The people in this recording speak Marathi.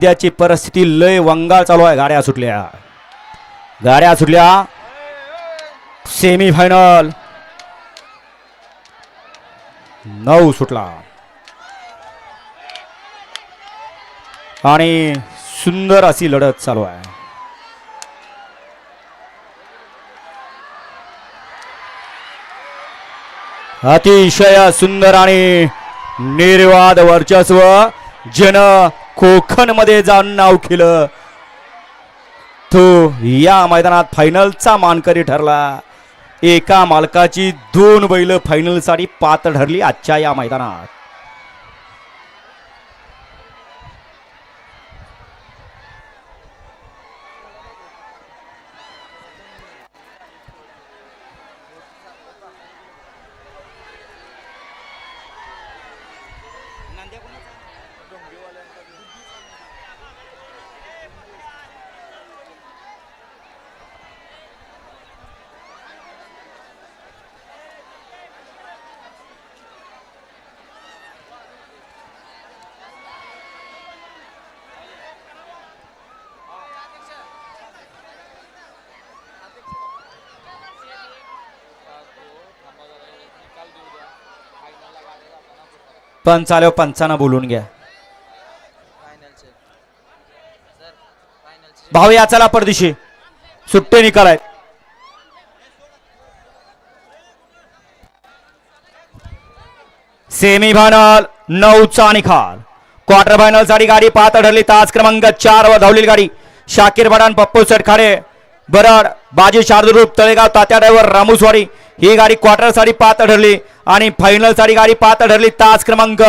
सध्याची परिस्थिती लय वंगाळ चालू आहे. गाड्या सुटल्या. गाड्या सुटल्या. सेमी फायनल नऊ सुटला. आणि सुंदर अशी लढत चालू आहे. अतिशय सुंदर आणि निर्वाद वर्चस्व जन कोकणमध्ये जाऊन नाव केलं. तो या मैदानात फायनलचा मानकरी ठरला. एका मालकाची दोन बैल फायनलसाठी पात्र ठरली आजच्या या मैदानात. पंच आल्यावर पंचांना बोलून घ्या. भाऊ या चला परदेशी. सुट्टे निकाल आहेत सेमी फायनल नऊचा निकाल. क्वार्टर फायनलसाठी गाडी पाहत ठरली तास क्रमांक चार वर धावलेली गाडी. शाकीर बडान पप्पू सटखाडे खाडे बरड बाजी शार्दूप तळेगाव तात्या ड्रायव्हर रामूसवाडी ही गाडी क्वार्टरसाठी पाहत ठरली आणि फायनलसाठी गाडी पाहत ठरली तास क्रमांक.